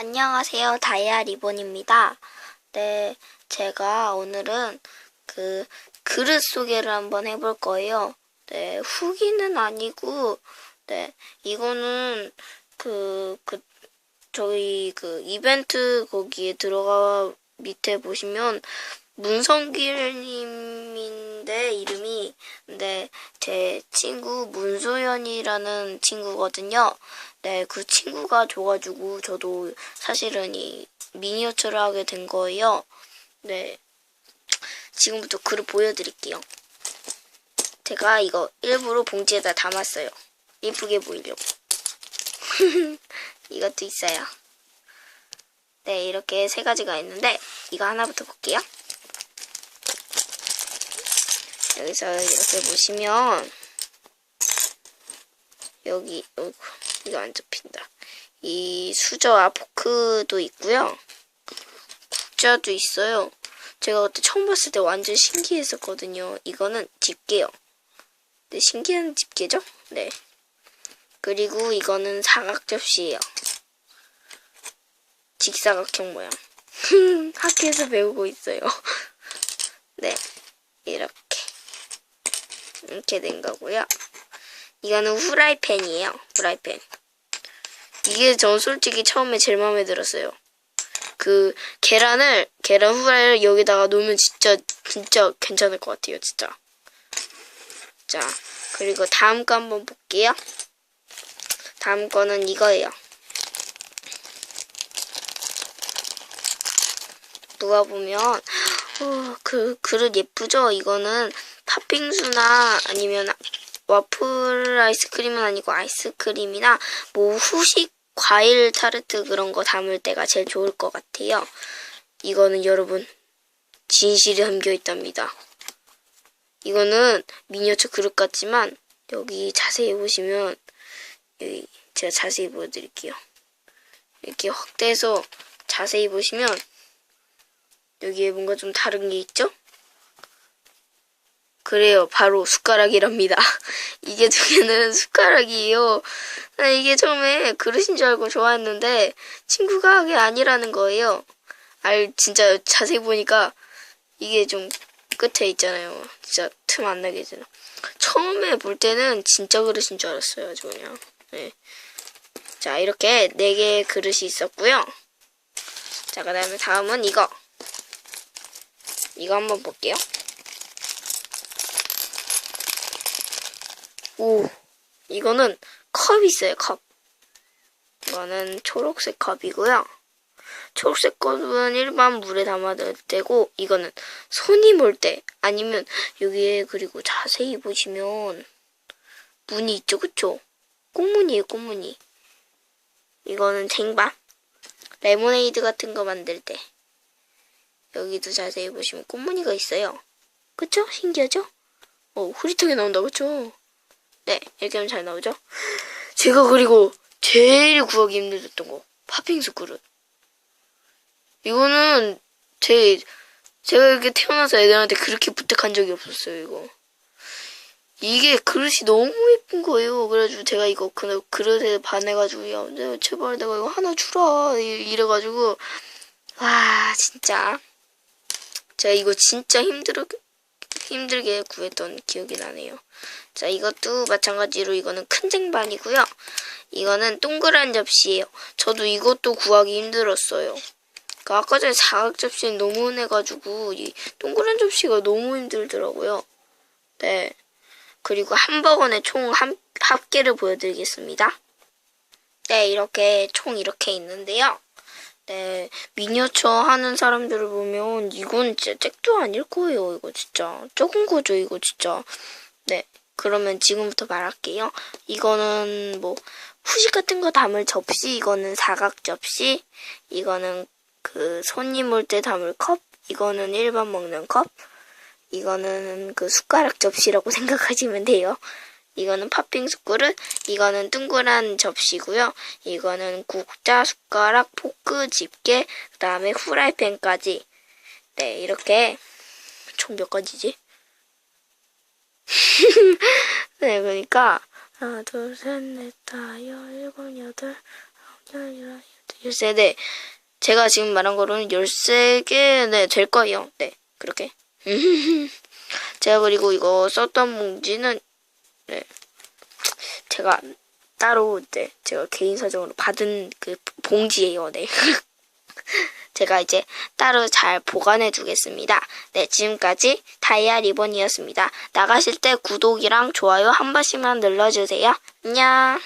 안녕하세요. 다이아 리본입니다. 네, 제가 오늘은 그 그릇 소개를 한번 해볼 거예요. 네, 후기는 아니고, 네, 이거는 그, 그, 저희 그 이벤트 거기에 들어가 밑에 보시면 문성길님인데 이름이 근데 제 친구 문소연이라는 친구거든요. 네, 그 친구가 줘가지고 저도 사실은 이 미니어처를 하게 된 거예요. 네, 지금부터 글을 보여드릴게요. 제가 이거 일부러 봉지에다 담았어요. 예쁘게 보이려고. 이것도 있어요. 네, 이렇게 세 가지가 있는데 이거 하나부터 볼게요. 여기서 이렇게 보시면 여기 어, 이거 안 접힌다. 이 수저와 포크도 있고요. 국자도 있어요. 제가 그때 처음 봤을 때 완전 신기했었거든요. 이거는 집게요. 네, 신기한 집게죠? 네. 그리고 이거는 사각 접시예요. 직사각형 모양. 학교에서 배우고 있어요. 네. 이렇게. 된 거고요. 이거는 후라이팬이에요. 후라이팬. 이게 전 솔직히 처음에 제일 마음에 들었어요. 그 계란을 계란 후라이를 여기다가 놓으면 진짜 진짜 괜찮을 것 같아요. 진짜. 자 그리고 다음 거 한번 볼게요. 다음 거는 이거예요. 누가 보면 어, 그 그릇 예쁘죠? 이거는 팥빙수나 아니면 와플 아이스크림은 아니고 아이스크림이나 뭐 후식 과일 타르트 그런 거 담을 때가 제일 좋을 것 같아요. 이거는 여러분 진실이 담겨 있답니다. 이거는 미니어처 그릇 같지만 여기 자세히 보시면 여기 제가 자세히 보여드릴게요. 이렇게 확대해서 자세히 보시면 여기에 뭔가 좀 다른 게 있죠? 그래요. 바로 숟가락이랍니다. 이게 두 개는 숟가락이에요. 나 이게 처음에 그릇인 줄 알고 좋아했는데 친구가 그게 아니라는 거예요. 알 진짜 자세히 보니까 이게 좀 끝에 있잖아요. 진짜 틈 안 나게 되나. 처음에 볼 때는 진짜 그릇인 줄 알았어요. 아주 그냥. 네. 자 이렇게 네 개의 그릇이 있었고요. 자 그다음에 다음은 이거. 이거 한번 볼게요. 오, 이거는 컵이 있어요, 컵. 이거는 초록색 컵이고요. 초록색 컵은 일반 물에 담아둘 때고, 이거는 손이 몰 때, 아니면 여기에 그리고 자세히 보시면 문이 있죠, 그쵸? 꽃무늬에요, 꽃무늬. 이거는 쟁반. 레모네이드 같은 거 만들 때. 여기도 자세히 보시면 꽃무늬가 있어요. 그쵸? 신기하죠? 어, 흐릿하게 나온다, 그쵸? 네, 이렇게 하면 잘 나오죠? 제가 그리고 제일 구하기 힘들었던 거. 팥빙수 그릇. 이거는 제, 제가 이렇게 태어나서 애들한테 그렇게 부탁한 적이 없었어요, 이거. 이게 그릇이 너무 예쁜 거예요. 그래가지고 제가 이거 그 그릇에 반해가지고, 야, 제발 내가 이거 하나 주라. 이- 이래가지고, 와, 진짜. 제가 이거 진짜 힘들어, 힘들게 구했던 기억이 나네요. 자, 이것도 마찬가지로 이거는 큰 쟁반이고요. 이거는 동그란 접시예요. 저도 이것도 구하기 힘들었어요. 그 아까 전에 사각 접시는 너무 흔해가지고 이 동그란 접시가 너무 힘들더라고요. 네. 그리고 ham버거의 총 한, 합계를 보여드리겠습니다. 네, 이렇게 총 이렇게 있는데요. 네, 미니어처 하는 사람들을 보면 이건 진짜 잭도 아닐 거예요. 이거 진짜 적은 거죠. 이거 진짜. 네, 그러면 지금부터 말할게요. 이거는 뭐 후식 같은 거 담을 접시, 이거는 사각 접시, 이거는 그 손님 올 때 담을 컵, 이거는 일반 먹는 컵, 이거는 그 숟가락 접시라고 생각하시면 돼요. 이거는 팥빙수 그릇, 이거는 둥그란 접시고요. 이거는 국자, 숟가락, 포크, 집게, 그 다음에 후라이팬까지. 네, 이렇게 총 몇 가지지? 네, 그러니까 하나, 둘, 셋, 넷, 다, 여, 일곱, 여덟, 아홉, 열, 열하나, 13네. 제가 지금 말한 거로는 13개, 네, 될 거예요. 네, 그렇게. 제가 그리고 이거 썼던 봉지는, 네, 제가 따로, 네, 제가 개인 사정으로 받은 그 봉지예요, 네. 제가 이제 따로 잘 보관해 두겠습니다. 네, 지금까지 다이아 리본이었습니다. 나가실 때 구독이랑 좋아요 한 번씩만 눌러주세요. 안녕.